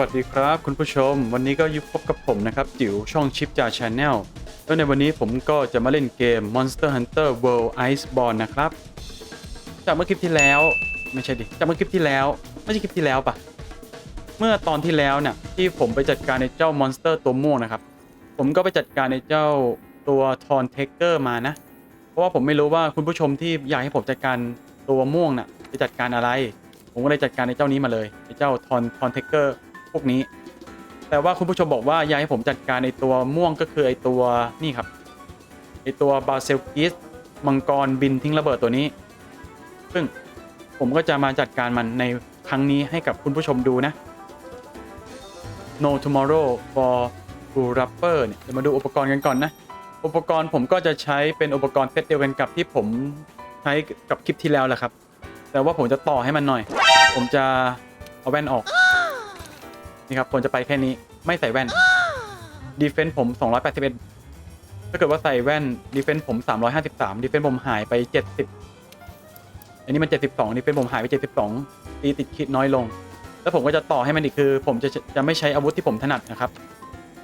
วัสดีครับ คุณผู้ชม วันนี้ก็ยุพบกับผมนะครับ จิ๋วช่องชิปจาชาแนลแล้วในวันนี้ผมก็จะมาเล่นเกม Monster Hunter World Iceborne นะครับ จากเมื่อคลิปที่แล้วไม่ใช่ดิจากเมื่อคลิปที่แล้วไม่ใช่คลิปที่แล้วปะเมื่อตอนที่แล้วเนี่ยที่ผมไปจัดการในเจ้ามอนสเตอร์ตัวม่วงนะครับ ผมก็ไปจัดการในเจ้าตัวทอนเทเกอร์มานะ เพราะว่าผมไม่รู้ว่าคุณผู้ชมที่อยากให้ผมจัดการตัวม่วงน่ะไปจัดการอะไร ผมก็เลยจัดการในเจ้านี้มาเลยไอ้เจ้าทอนทอนเทเกอร์ พวกนี้ แต่ว่าคุณผู้ชมบอกว่าอยากให้ผมจัดการในตัวม่วงก็คือไอตัวนี่ครับไอตัวบาเซลกิสมังกรบินทิ้งระเบิดตัวนี้ ซึ่งผมก็จะมาจัดการมันในครั้งนี้ให้กับคุณผู้ชมดูนะ No tomorrow for Blue Rapper เนี่ยเดี๋ยวมาดูอุปกรณ์กันก่อนนะ อุปกรณ์ผมก็จะใช้เป็นอุปกรณ์เซตเดียวกันกับที่ผมใช้กับคลิปที่แล้วแหละครับ แต่ว่าผมจะต่อให้มันหน่อย ผมจะเอาแว่นออก นี่ครับผมจะไปแค่นี้ไม่ใส่แว่นดีเฟนส์ผม 281 ถ้าเกิดว่าใส่แว่นดีเฟนส์ผม 353ดีเฟนส์ผมหายไป 70 อันนี้มัน 72ดีเฟนส์ผมหายไป 72 ตีติดคิดน้อยลง แล้วผมก็จะต่อให้มันอีกคือ ผมจะจะไม่ใช้อาวุธที่ผมถนัดนะครับ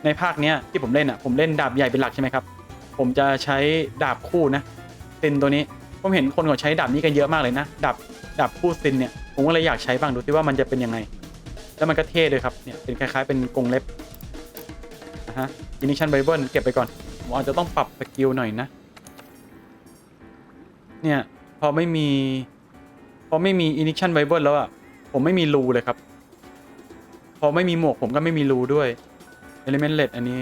ในภาคเนี้ยที่ผมเล่นอะผมเล่นดาบใหญ่เป็นหลักใช่ไหมครับ ผมจะใช้ดาบคู่นะซินตัวนี้ผมเห็นคนเขาใช้ดาบนี้กันเยอะมากเลยนะดาบดาบคู่ซินเนี่ยผมก็เลยอยากใช้บ้างดูซิว่ามันจะเป็นยังไง แล้วมันก็เท่เลยครับ เนี่ย เป็นคล้ายๆ เป็นกรงเล็บนะฮะอินิชันไบเบิลเก็บไปก่อน ผมอาจจะต้องปรับสกิลหน่อยนะ เนี่ย พอไม่มี พอไม่มีอินิชันไบเบิลแล้วอะผมไม่มีรูเลยครับ พอไม่มีหมวกผมก็ไม่มีรูด้วย Element l e d อันนี้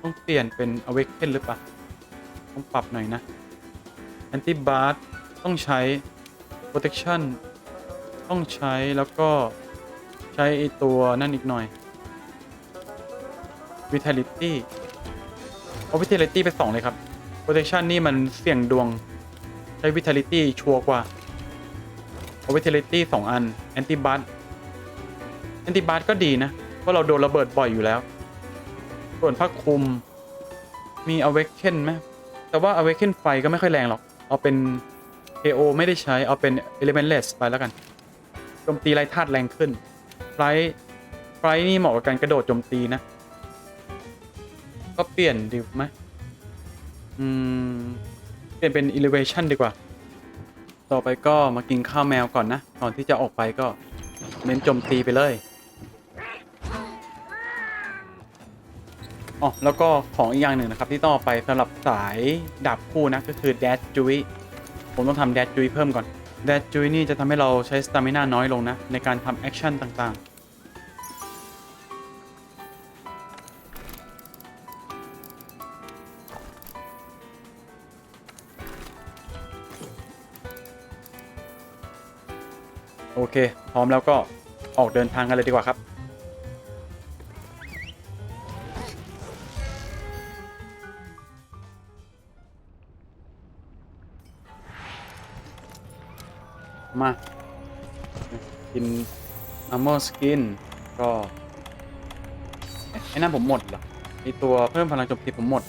ต้องเปลี่ยนเป็น Awaken หรือเปล่า ต้องปรับหน่อยนะ Anti b a r ต้องใช้ Protection ต้องใช้แล้วก็ ใช้ตัวนั่นอีกหน่อย Vitality เอา Vitality ไปสองเลยครับ Protection นี่มันเสี่ยงดวง ใช้ Vitality ชัวร์กว่าเอา Vitality สองอัน Anti b a r Anti b a r ก็ดีนะ เพราะเราโดนระเบิดบ่อยอยู่แล้ว ส่วนผ้าคลุม มี Awaken ไหมแต่ว่า Awaken ไฟก็ไม่ค่อยแรงหรอก เอาเป็น KO ไม่ได้ใช้ เอาเป็น Elementless ไปแล้วกันโจมตีไร้ธาตุแรงขึ้น ไฟไฟนี่เหมาะกับการกระโดดโจมตีนะ ก็เปลี่ยนดีไหมอืม เปลี่ยนเป็น Elevation ดีกว่า ต่อไปก็มากินข้าวแมวก่อนนะ ก่อนที่จะออกไปก็เน้นโจมตีไปเลยอ๋อแล้วก็ของอีกอย่างหนึ่งนะครับ ที่ต้องไปสำหรับสายดาบคู่นะ ก็คือ Dash Jui ผมต้องทำ Dash Jui เพิ่มก่อน Dash Jui นี่จะทำให้เราใช้สตามินาน้อยลงนะ ในการทำแอคชั่นต่างๆ เค พร้อมแล้วก็ออกเดินทางกันเลยดีกว่าครับ มา กิน armor skin ก็ไอ้นั่นผมหมดเหรอไอตัวเพิ่มพลังโจมตีผมหมด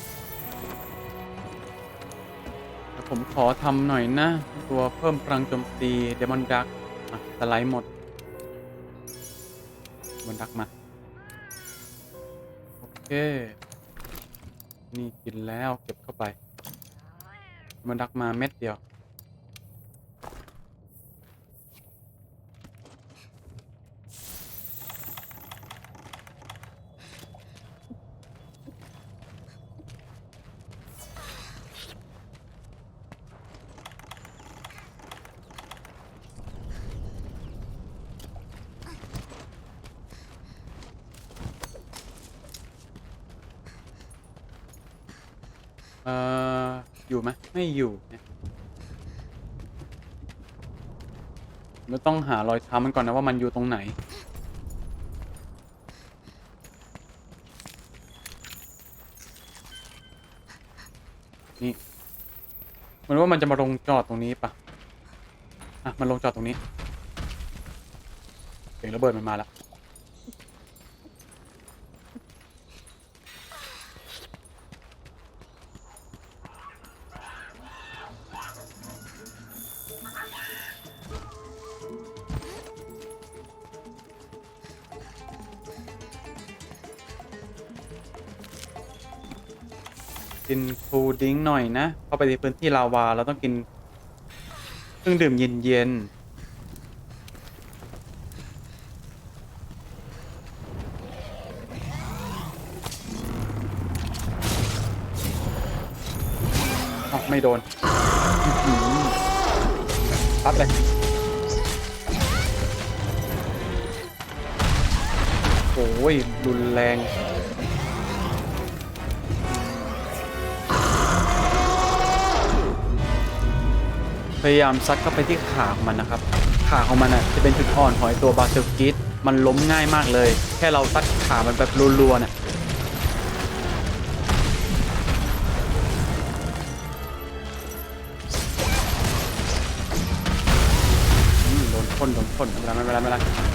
แต่ผมขอทำหน่อยนะ ตัวเพิ่มพลังโจมตี Demon Dark อ่ะสไลด์หมด บนดักมา โอเค นี่กินแล้วเก็บเข้าไป บนดักมาเม็ดเดียว เอ่อ อยู่ไหมไม่อยู่เนี่ยเราต้องหารอยเท้ามันก่อนนะว่ามันอยู่ตรงไหน นี่มันว่ามันจะมาลงจอดตรงนี้ปะอะ มันลงจอดตรงนี้เสียงระเบิดมันมาแล้ว กินคูลดริงหน่อยนะ เข้าไปในพื้นที่ลาวาเราต้องกินเครื่องดื่มเย็นๆอ้าวไม่โดนอื้อหือปั๊บเลยโอ้ยรุนแรง พยายามซัดเข้าไปที่ขาของมันนะครับ ขาของมันอะจะเป็นจุดอ่อนของตัวบาเซลกิสมันล้มง่ายมากเลย แค่เราซัดขามันแบบรัวๆน่ะอืมโดนพ่นโดนพ่นไม่เป็นไรไม่เป็นไรไม่เป็นไร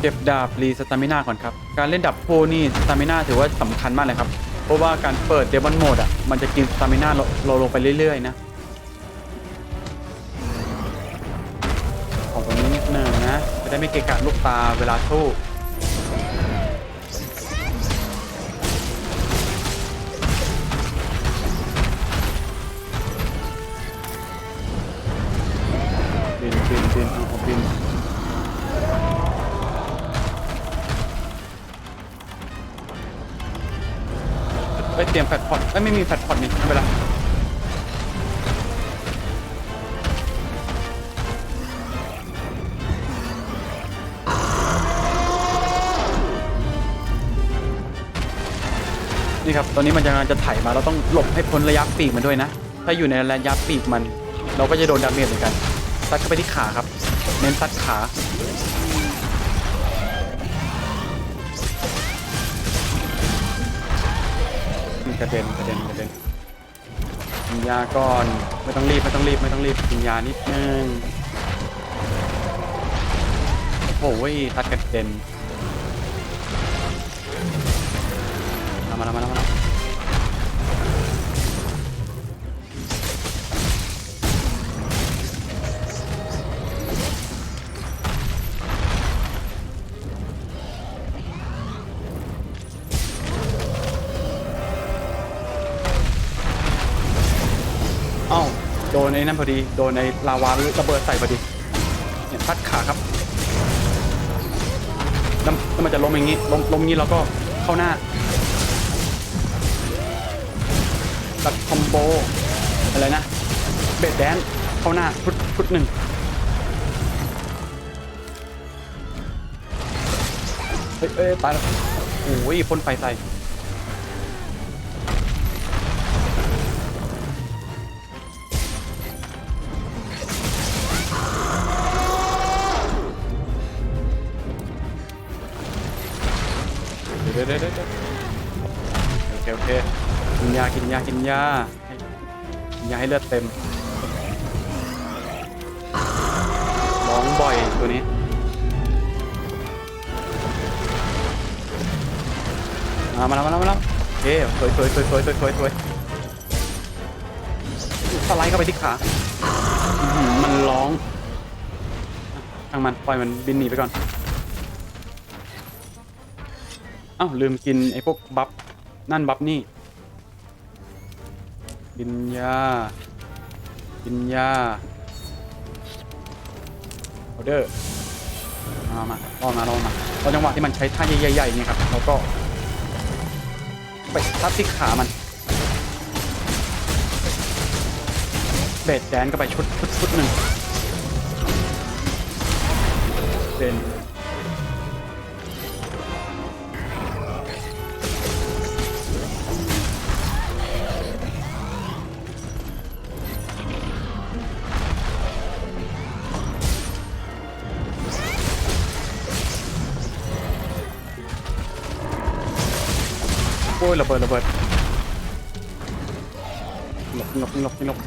เก็บดาบรีสตามินาก่อนครับ การเล่นดับโพนี่สตามินาถือว่าสำคัญมากเลยครับ ราะว่าการเปิดเดมอนโหมดอะ มันจะกินสตามิน่าเราลงไปเรื่อย ๆ นะของตรงนี้นิดหนึ่งนะ จะได้ไม่เกะกะลูกตาเวลาสู้ เตรียมแฟลตพอตเอ้ยไม่มีแฟลตพอตนี่ไม่เป็นไรนี่ครับ ตอนนี้มันจะจะไถมา เราต้องหลบให้พ้นระยะปีกมันด้วยนะ ถ้าอยู่ในระยะปีกมัน เราก็จะโดนดาเมจเหมือนกันซัดเข้าไปที่ขาครับ เน้นซัดขา กระเด็นกระเด็นกระเด็นกินยาก่อนไม่ต้องรีบไม่ต้องรีบไม่ต้องรีบกินยานิดนึงโอ้โหตัดกระเด็นมาแล้วมาแล้วมาแล้ว อ้าโดนไอ้นั่นพอดี โดนในลาวาระเบิดใส่พอดีเนี่ยพัดขาครับแล้วแล้วมันจะล้มอย่างงี้ล้มล้มงี้เราก็เข้าหน้าตัดคอมโบอะไรนะ เบดแดนเข้าหน้าพุดพุดหนึ่งเฮ้ยเอ้ยตายแล้วโอ้ยพ่นไฟใส่ โอเคกินยากินยากินยากินยาให้เลือดเต็มร้องบ่อยตัวนี้มามาแล้วมาแล้วมาแล้วโอเคสวยสวยสวยสวยสวยสวยสวยสไลด์เข้าไปที่ขามันร้องทางมันปล่อยมันบินหนีไปก่อนอ้าวลืมกินไอ้พวกบัฟ นั่นบัฟนี่กินยากินยาออเดอร์มามาลองมาลองมาตอนจังหวะที่มันใช้ท่าใหญ่ๆนี่ครับเราก็ ไปทับที่ขามันเบดแดนก็ไปชุดชุดชุดหนึ่งเป็น ระเบิดระเบิดหลบหลบหลบหลบ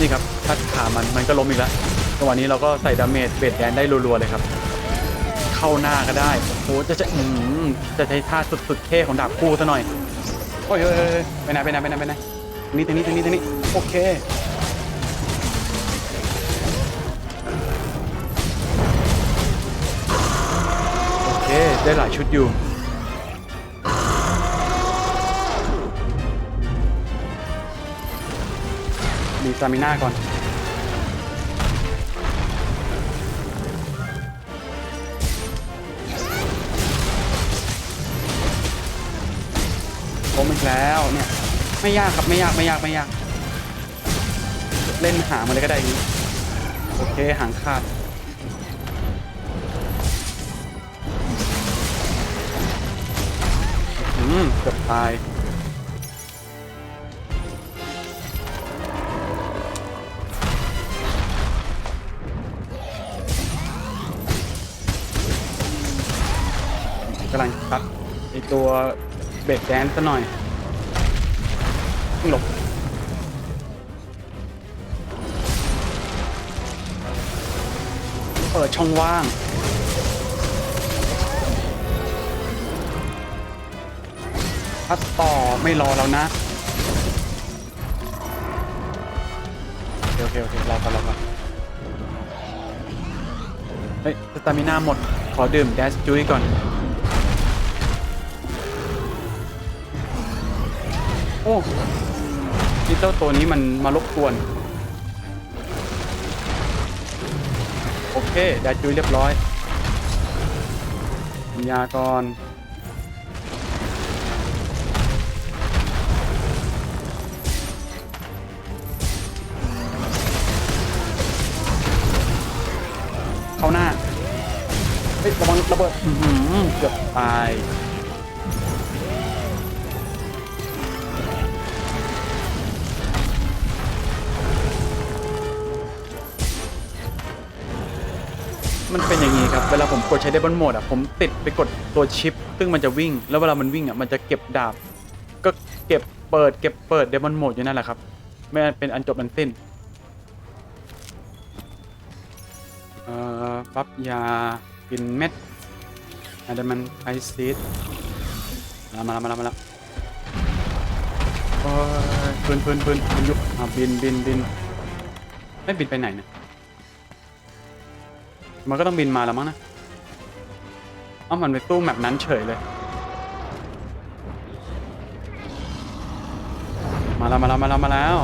นี่ครับทัดขามันมันก็ล้มอีกแล้วจังหวะนี้เราก็ใส่ดาเมจเบดแดนได้รัวๆเลยครับ เข้าหน้าก็ได้โอ้โหจะจะอืมจะใช้ท่าสุดๆเท่ของดาบคู่ซะหน่อยโอ้ยเฮ้ยไปไหนไปไหนไปไหนไปไหนตรงนี้ตรงนี้ตรงนี้ตรงนี้โอเคโอเคได้หลายชุดอยู่มีสตามิน่าก่อน ไม่ยากครับไม่ยากไม่ยากไม่ยาก เล่นหางมันเลยก็ได้นี้โอเคหางขาดอืมเกือบตายกำลังตัดไอตัวเบรกแดนซะหน่อย หลบเปิดช่องว่างพัดต่อไม่รอแล้วนะโอเคโอเคโอเครอก่อนรอก่อนเฮ้ยสตามิน่าหมด ขอดื่มแดสจุ้ยก่อนโอ้ ดิเจ้าตัวนี้มันมารบกวน โอเค ได้จุยเรียบร้อยกินยาก่อนเข้าหน้าเฮ้ยระวังระเบิดเกือบตาย นี้ครับ เวลาผมกดใช้เดบอนโหมดอะผมติดไปกดตัวชิป ซึ่งมันจะวิ่ง แล้วเวลามันวิ่งอะมันจะเก็บดาบ ก็เก็บเปิดเก็บเปิดเดบอนโหมดอยู่นั่นแหละครับ ไม่เป็นอันจบอันสิ้นเอ่อบัฟยากินเม็ดอะดมันไอซีดมาแล้วมาแล้วมาแล้วมาแล้วโอ้ยปืนปืนปืนปืนยุบอะบินบินบินไม่บินไปไหนเนี่ย มันก็ต้องบินมาแล้วมั้งนะเอ้ามันไปตู้แมปนั้นเฉยเลย มาแล้วมาแล้วมาแล้วมาแล้ว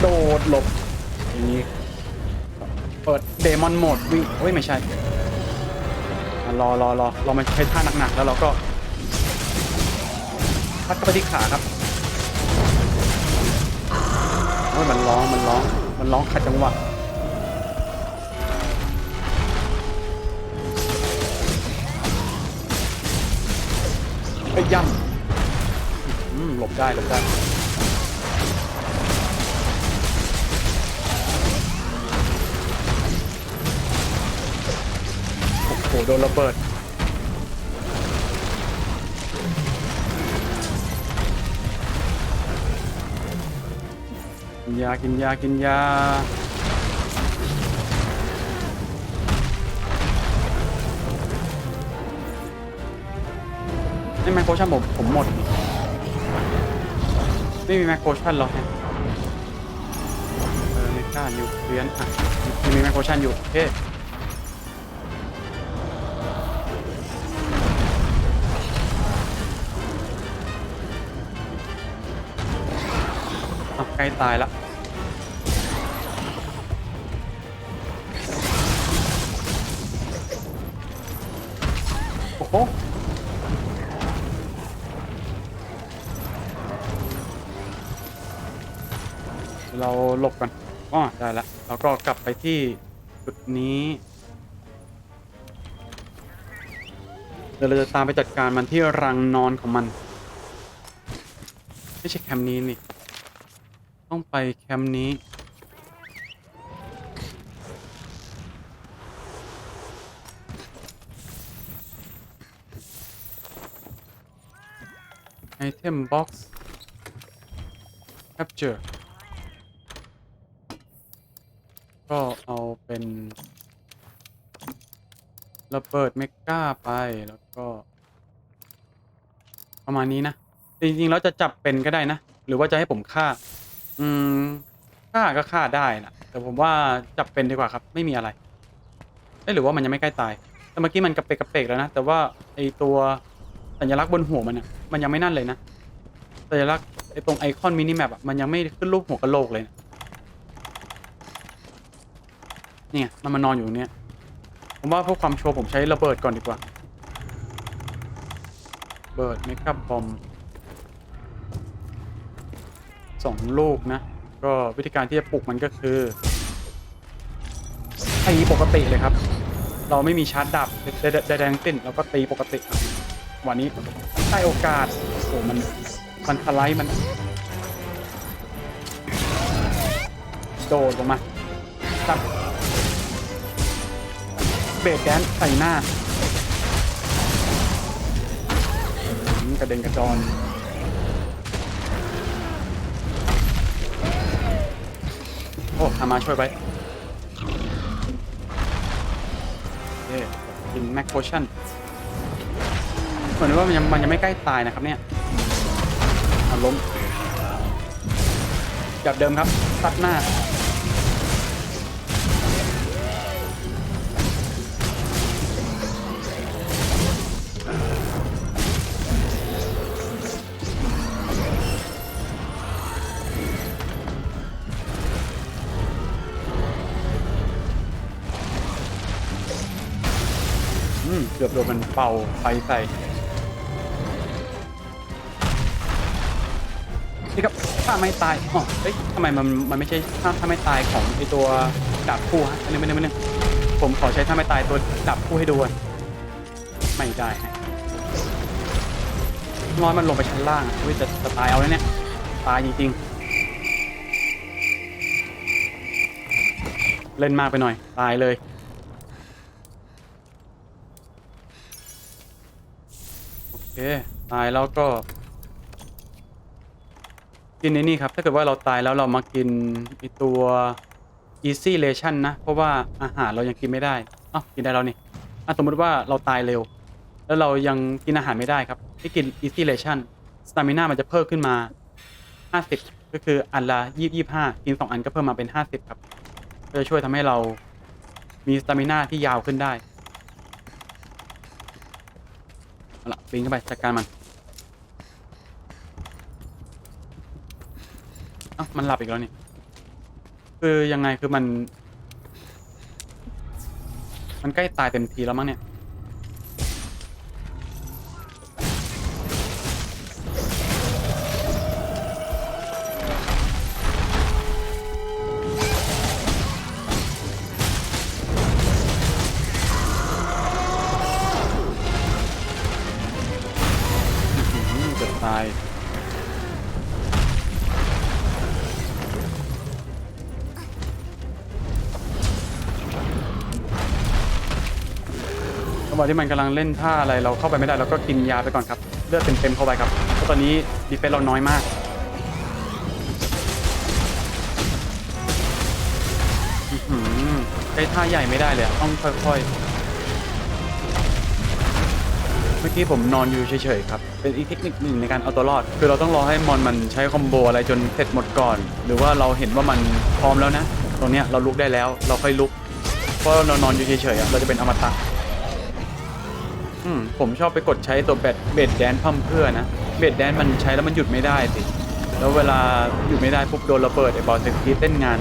โดดหลบอย่างนี้เปิดเดมอนโหมดวิ่งเฮ้ยไม่ใช่รอรอรอเรอมันใช้ท่าหนักๆแล้วเราก็พัดเข้าไปที่ขาครับโอ้ยมันร้องมันร้องมันร้องขัดจังหวะ ไปย่ำหลบได้หลบได้โอ้โหโดนระเบิดกินยากินยากินยา นี่แมคโคชั่นผมผมหมด ไม่มีแมคโคชั่นหรอกเนี่ยเออไม่กล้านิวเคลียนอะมีแมคโคชั่นอยู่โอเคใกล้ตายละโอ้โห เราหลบกันอ๋อได้ละเราก็กลับไปที่จุดนี้เดี๋ยวเราจะตามไปจัดการมันที่รังนอนของมัน ไม่ใช่แคมป์นี้นี่ต้องไปแคมป์นี้ไอเทมบ็อกซ์ capture ก็เอาเป็นระเบิดเมกาไปแล้วก็ ประมาณนี้นะ จริงๆแล้วจะจับเป็นก็ได้นะ หรือว่าจะให้ผมฆ่า อืมฆ่าก็ฆ่าได้นะแต่ผมว่าจับเป็นดีกว่าครับ ไม่มีอะไรเอ้หรือว่ามันยังไม่ใกล้ตาย แต่เมื่อกี้มันกระเปกกระเปกแล้วนะ แต่ว่าไอตัวสัญลักษณ์บนหัวมันอะมันยังไม่นั่นเลยนะสัญลักษณ์ไอตรงไอคอนมินิแมปอะมันยังไม่ขึ้นรูปหัวกะโหลกเลยนะ เนี่ยมันมานอนอยู่ตรงเนี้ยผมว่าเพื่อความชัวร์ผมใช้ระเบิดก่อนดีกว่าเบิดเมกะบอมสองลูกนะ ก็วิธีการที่จะปลุกมันก็คือตีปกติเลยครับ เราไม่มีชาร์จดับใดๆใดงสิ้นเราก็ตีปกติวันนี้ได้โอกาสโอ้มันมันทลายมันโดดลงมาตับ เบรกแดนใส่หน้า กระเด็นกระจอนโอ้ทามาช่วยไว้เย้กินแม็กโพชั่นเหมือนว่ามันยังมันยังไม่ใกล้ตายนะครับเนี่ยล้มจับเดิมครับตัดหน้า เกือบโดนมันเป่าไฟใส่นี่ครับถ้าไม่ตายอ๋อเฮ้ยทำไมมันมันไม่ใช่ถ้าถ้าไม่ตายของไอตัวดาบคู่ฮะอันนี้ไม่ได้ไม่ได้ผมขอใช้ถ้าไม่ตายตัวดาบคู่ให้ดูก่อนไม่ได้ฮะน้อยมันลงไปชั้นล่างอะเฮ้ยจะจะตายเอาแล้วเนี่ยตายจริงๆ เล่นมากไปหน่อย ตายเลย เคตายแล้วก็ กินในนี่ครับ ถ้าเกิดว่าเราตายแล้วเรามากินไอตัว easy ration นะ เพราะว่าอาหารเรายังกินไม่ได้อ้าวกินได้แล้วนี่อะสมมติว่าเราตายเร็ว แล้วเรายังกินอาหารไม่ได้ครับที่กิน easy ration stamina มันจะเพิ่มขึ้นมา 50 ก็คืออันละ20 25กิน 2 อันก็เพิ่มมาเป็น 50 ครับจะช่วยทำให้เรามี stamina ที่ยาวขึ้นได้ เอาละปีนขึ้นไปจัดการมัน เอ้ามันหลับอีกแล้วนี่ คือยังไงคือมัน มันใกล้ตายเต็มทีแล้วมั้งเนี่ย ที่มันกำลังเล่นท่าอะไรเราเข้าไปไม่ได้เราก็กินยาไปก่อนครับเลือดเต็มๆเข้าไปครับเพราะตอนนี้ดีเฟนส์เราน้อยมาก อื้อหือใช้ท่าใหญ่ไม่ได้เลยอะต้องค่อยๆ เมื่อกี้ผมนอนอยู่เฉยๆครับ เป็นอีกเทคนิคหนึ่งในการเอาตัวรอด คือเราต้องรอให้มอนมันใช้คอมโบอะไรจนเสร็จหมดก่อน หรือว่าเราเห็นว่ามันพร้อมแล้วนะ ตรงเนี้ยเราลุกได้แล้ว เราค่อยลุก เพราะเรานอนอยู่เฉยๆอะเราจะเป็นอมตะ อืมผมชอบไปกดใช้ตัวแบดเบดแดนพัมเพื่อนะเบดแดนมันใช้แล้วมันหยุดไม่ได้สิแล้วเวลาหยุดไม่ได้ปุ๊บโดนระเบิดไอ้บอลสกีเต้นงาน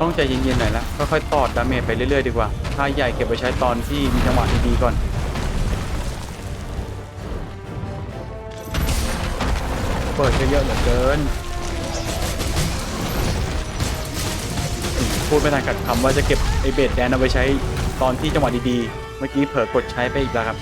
ต้องใจเย็นๆหน่อยละค่อยๆตอดดาเมจไปเรื่อยๆดีกว่าถ้าใหญ่เก็บไว้ใช้ตอนที่มีจังหวะดีๆก่อนเปิดเยอะๆเหลือเกินพูดไม่ทันกัดคำว่าจะเก็บไอเบดแดนเอาไว้ใช้ตอนที่จังหวะดีๆ เมื่อกี้เผลอกดใช้ไปอีกแล้วครับ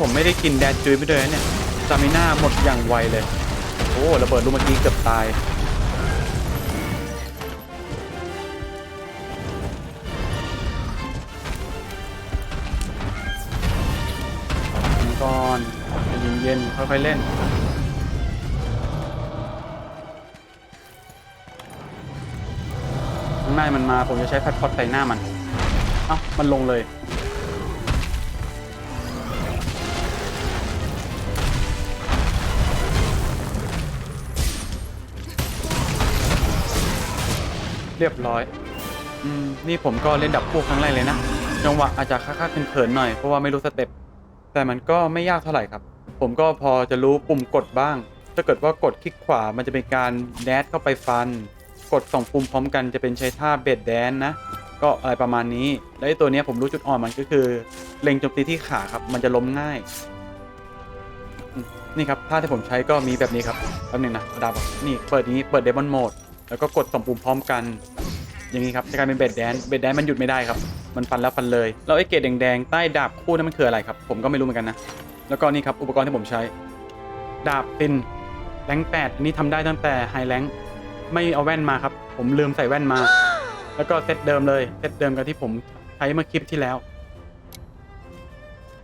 ผมไม่ได้กินแดนจุยไปด้วยนะเนี่ยจามิน่าหมดอย่างไวเลย โอ้ระเบิดลูกเมื่อกี้เกือบตาย กินก่อนใจเย็นๆค่อยๆเล่น ข้างหน้ามันมาผมจะใช้แพดพอดใส่หน้ามัน เอ้ามันลงเลย เรียบร้อย อืม นี่ผมก็เล่นดับพวกครั้งแรกเลยนะ จังหวะอาจจะค่าๆเขินๆหน่อย เพราะว่าไม่รู้สเต็ป แต่มันก็ไม่ยากเท่าไหร่ครับ ผมก็พอจะรู้ปุ่มกดบ้าง ถ้าเกิดว่ากดคลิกขวา มันจะเป็นการแดดเข้าไปฟัน กดสองปุ่มพร้อมกันจะเป็นใช้ท่าเบ็ดแดนนะ ก็อะไรประมาณนี้ และไอ้ตัวเนี้ยผมรู้จุดอ่อนมันก็คือ เล็งโจมตีที่ขาครับ มันจะล้มง่ายอืมนี่ครับท่าที่ผมใช้ก็มีแบบนี้ครับแป๊บนึงนะดาบอะนี่เปิดนี้เปิดเดมอนโหมด แล้วก็กดสองปุ่มพร้อมกัน อย่างนี้ครับจะกลายเป็นเบดแดนเบดแดนมันหยุดไม่ได้ครับ มันฟันแล้วฟันเลย แล้วไอ้เกรดแดงๆใต้ดาบคู่นั้นมันคืออะไรครับ ผมก็ไม่รู้เหมือนกันนะ แล้วก็นี่ครับอุปกรณ์ที่ผมใช้ ดาบตินแรงแปดอันนี้ทำได้ตั้งแต่ไฮแรงไม่เอาแว่นมาครับ ผมลืมใส่แว่นมา แล้วก็เซตเดิมเลย เซตเดิมกับที่ผมใช้เมื่อคลิปที่แล้ว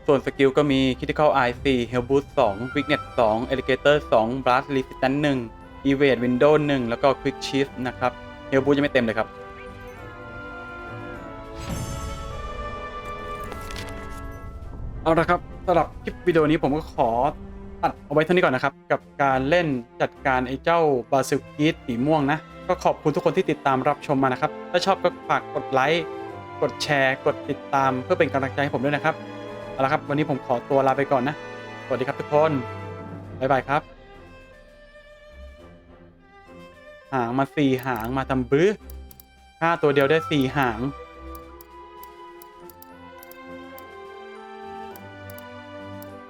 ส่วนสกิลก็มี Critical Eye 4 Hell Boost 2 Weakness 2 Alligator 2 Blast Resistance 1 Evade Window 1แล้วก็ Quick Shift นะครับ Hell Boost ยังไม่เต็มเลยครับ เอาละครับสำหรับคลิปวิดีโอนี้ผมก็ขอตัดเอาไว้เท่านี้ก่อนนะครับ กับการเล่นจัดการไอ้เจ้าบาซิลกีสสีม่วงนะ ก็ขอบคุณทุกคนที่ติดตามรับชมมานะครับ ถ้าชอบก็ฝากกดไลค์กดแชร์ กดติดตามเพื่อเป็นกำลังใจให้ผมด้วยนะครับ เอาละครับ วันนี้ผมขอตัวลาไปก่อนนะ สวัสดีครับทุกคน บ๊ายบายครับ หางมาสี่หางมาทำบื้อฆ่าตัวเดียวได้สี่หาง